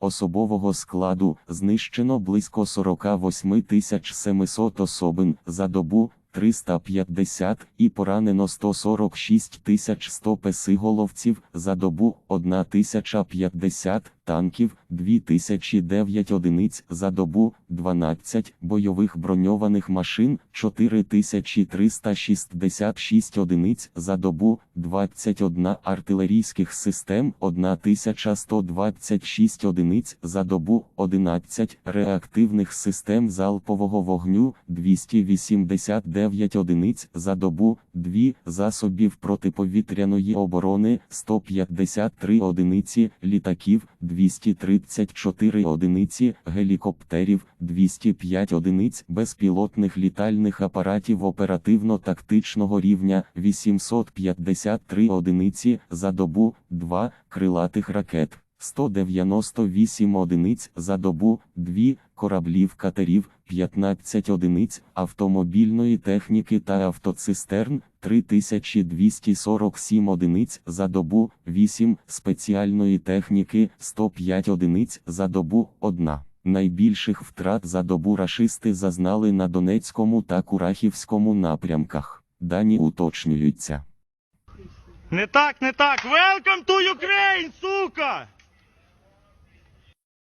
Особового складу знищено близько 48 700 особин за добу 350 і поранено 146 100 песиголовців за добу 1050 танків 2009 одиниць за добу 12 бойових броньованих машин 4366 одиниць за добу 21 артилерійських систем 1126 одиниць за добу 11 реактивних систем залпового вогню 289 одиниць за добу 2 засобів протиповітряної оборони 153 одиниці літаків 234 одиниці гелікоптерів 205 одиниць безпілотних літальних апаратів оперативно-тактичного рівня 853 одиниці за добу 2 крилатих ракет. 198 одиниць за добу, 2 кораблів катерів, 15 одиниць автомобільної техніки та автоцистерн, 3247 одиниць за добу, 8 спеціальної техніки, 105 одиниць за добу, 1. Найбільших втрат за добу рашисти зазнали на Донецькому та Курахівському напрямках. Дані уточнюються. Не так, не так. Welcome to Ukraine, сука!